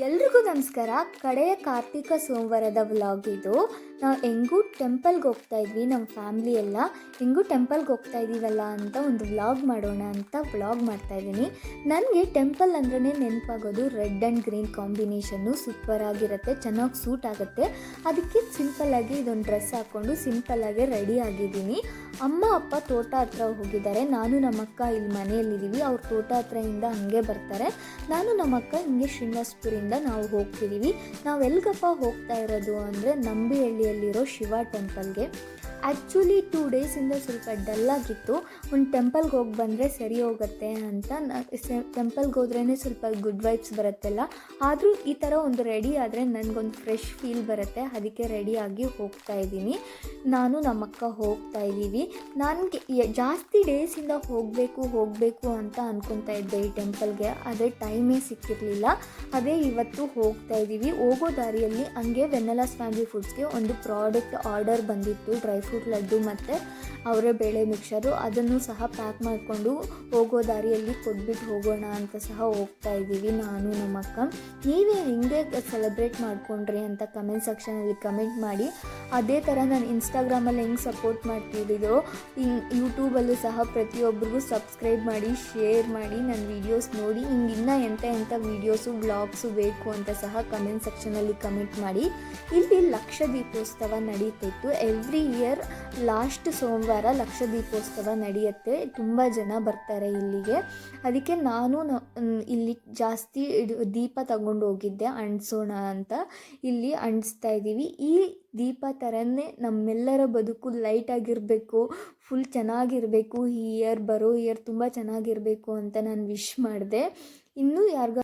ಎಲ್ರಿಗೂ ನಮಸ್ಕಾರ. ಕಡೆಯ ಕಾರ್ತಿಕ ಸೋಮವಾರದ ವ್ಲಾಗ್ ಇದು. ನಾವು ಹೆಂಗೂ ಟೆಂಪಲ್ಗೆ ಹೋಗ್ತಾ ಇದ್ವಿ ನಮ್ಮ ಫ್ಯಾಮ್ಲಿ ಎಲ್ಲ. ಹೆಂಗೂ ಟೆಂಪಲ್ಗೆ ಹೋಗ್ತಾ ಇದ್ದೀವಲ್ಲ ಅಂತ ಒಂದು ವ್ಲಾಗ್ ಮಾಡೋಣ ಅಂತ ವ್ಲಾಗ್ ಮಾಡ್ತಾ ಇದ್ದೀನಿ ನನಗೆ ಟೆಂಪಲ್ ಅಂದ್ರೆ ನೆನಪಾಗೋದು red and green combination super ಆಗಿರುತ್ತೆ, ಚೆನ್ನಾಗಿ ಸೂಟ್ ಆಗುತ್ತೆ. ಅದಕ್ಕೆ ಸಿಂಪಲ್ಲಾಗಿ ಇದೊಂದು ಡ್ರೆಸ್ ಹಾಕ್ಕೊಂಡು ಆಗಿ ರೆಡಿ ಆಗಿದ್ದೀನಿ. ಅಮ್ಮ, ಅಪ್ಪ ತೋಟ ಹತ್ರ ಹೋಗಿದ್ದಾರೆ. ನಾನು ನಮ್ಮ ಅಕ್ಕ ಇಲ್ಲಿ ಮನೆಯಲ್ಲಿದ್ದೀವಿ. ಅವ್ರು ತೋಟ ಹತ್ರದಿಂದ ಹಂಗೆ ಬರ್ತಾರೆ. ನಾನು ನಮ್ಮ ಅಕ್ಕ ಹಿಂಗೆ ಶ್ರೀನಿವಾಸ್ಪುರಿಂದ ನಾವು ಹೋಗ್ತಿದ್ದೀವಿ. ನಾವು ಎಲ್ಗಪ್ಪ ಹೋಗ್ತಾ ಇರೋದು ಅಂದರೆ ನಂಬಿಹಳ್ಳಿಯಲ್ಲಿರೋ ಶಿವ ಟೆಂಪಲ್ಗೆ ಆ್ಯಕ್ಚುಲಿ ಟೂ ಡೇಸಿಂದ ಸ್ವಲ್ಪ ಡಲ್ಲಾಗಿತ್ತು ಒಂದು ಟೆಂಪಲ್ಗೆ ಹೋಗಿ ಬಂದರೆ ಸರಿ ಹೋಗುತ್ತೆ ಅಂತ ಟೆಂಪಲ್ಗೆ ಹೋದ್ರೇ ಸ್ವಲ್ಪ ಗುಡ್ ವೈಬ್ಸ್ ಬರುತ್ತಲ್ಲ. ಆದರೂ ಈ ಥರ ಒಂದು ರೆಡಿ ಆದರೆ ನನಗೊಂದು ಫ್ರೆಶ್ ಫೀಲ್ ಬರುತ್ತೆ. ಅದಕ್ಕೆ ರೆಡಿಯಾಗಿ ಹೋಗ್ತಾ ಇದ್ದೀನಿ. ನಾನು ನಮ್ಮಕ್ಕ ಹೋಗ್ತಾ ಇದ್ದೀವಿ. ನನಗೆ ಜಾಸ್ತಿ ಡೇಸಿಂದ ಹೋಗಬೇಕು ಹೋಗಬೇಕು ಅಂತ ಅಂದ್ಕೊತಾ ಇದ್ದೆ ಈ ಟೆಂಪಲ್ಗೆ ಅದೇ ಟೈಮೇ ಸಿಕ್ಕಿರಲಿಲ್ಲ. ಅದೇ ಇವತ್ತು ಹೋಗ್ತಾ ಇದ್ದೀವಿ. ಹೋಗೋ ದಾರಿಯಲ್ಲಿ ಹಂಗೆ ವೆನ್ನಲಾಸ್ ಫ್ಯಾಮಿಲಿ ಫುಡ್ಸ್ಗೆ ಒಂದು ಪ್ರಾಡಕ್ಟ್ ಆರ್ಡರ್ ಬಂದಿತ್ತು ಡ್ರೈ ಫ್ರೂಟ್ ಲಡ್ಡು ಮತ್ತು ಅವರ ಬೇಳೆ ಮಿಕ್ಸರು ಅದನ್ನು ಸಹ ಪ್ಯಾಕ್ ಮಾಡಿಕೊಂಡು ಹೋಗೋ ದಾರಿಯಲ್ಲಿ ಕೊಟ್ಬಿಟ್ಟು ಹೋಗೋಣ ಅಂತ ಸಹ ಹೋಗ್ತಾ ಇದ್ದೀವಿ ನಾನು, ನಮ್ಮ ಅಕ್ಕ. ನೀವೇ ಹೆಂಗೆ ಸೆಲೆಬ್ರೇಟ್ ಮಾಡ್ಕೊಂಡ್ರಿ ಅಂತ ಕಮೆಂಟ್ ಸೆಕ್ಷನಲ್ಲಿ ಕಮೆಂಟ್ ಮಾಡಿ. ಅದೇ ಥರ ನಾನು ಇನ್ಸ್ಟಾಗ್ರಾಮಲ್ಲಿ ಹೆಂಗೆ ಸಪೋರ್ಟ್ ಮಾಡ್ತಿದ್ದೀರೋ ಯೂಟ್ಯೂಬಲ್ಲೂ ಸಹ ಪ್ರತಿಯೊಬ್ಬರಿಗೂ ಸಬ್ಸ್ಕ್ರೈಬ್ ಮಾಡಿ ಶೇರ್ ಮಾಡಿ, ನನ್ನ ವೀಡಿಯೋಸ್ ನೋಡಿ. ನಿಮ್ಗೆ ಇನ್ನೂ ಎಂಥ ಎಂಥ ವೀಡಿಯೋಸು ಬ್ಲಾಗ್ಸು ಬೇಕು ಅಂತ ಸಹ ಕಮೆಂಟ್ ಸೆಕ್ಷನಲ್ಲಿ ಕಮೆಂಟ್ ಮಾಡಿ. ಇಲ್ಲಿ ಲಕ್ಷ ದೀಪೋತ್ಸವ ನಡೀತಿತ್ತು. ಎವ್ರಿ ಇಯರ್ ಲಾಸ್ಟ್ ಸೋಮವಾರ ಲಕ್ಷ ದೀಪೋತ್ಸವ ನಡೆಯುತ್ತೆ. ತುಂಬ ಜನ ಬರ್ತಾರೆ ಇಲ್ಲಿಗೆ. ಅದಕ್ಕೆ ನಾನು ಇಲ್ಲಿ ಜಾಸ್ತಿ ದೀಪ ತಗೊಂಡು ಹೋಗಿದ್ದೆ, ಅಂಟಿಸೋಣ ಅಂತ. ಇಲ್ಲಿ ಅಂಟಿಸ್ತಾ ಇದ್ದೀವಿ. ಈ ದೀಪ ಥರನೇ ನಮ್ಮೆಲ್ಲರ ಬದುಕು ಲೈಟ್ ಆಗಿರಬೇಕು, ಫುಲ್ ಚೆನ್ನಾಗಿರಬೇಕು, ಈ ಇಯರ್ ಬರೋ ಇಯರ್ ತುಂಬ ಚೆನ್ನಾಗಿರಬೇಕು ಅಂತ ನಾನು ವಿಶ್ ಮಾಡಿದೆ. ಇನ್ನೂ ಯಾರಿಗ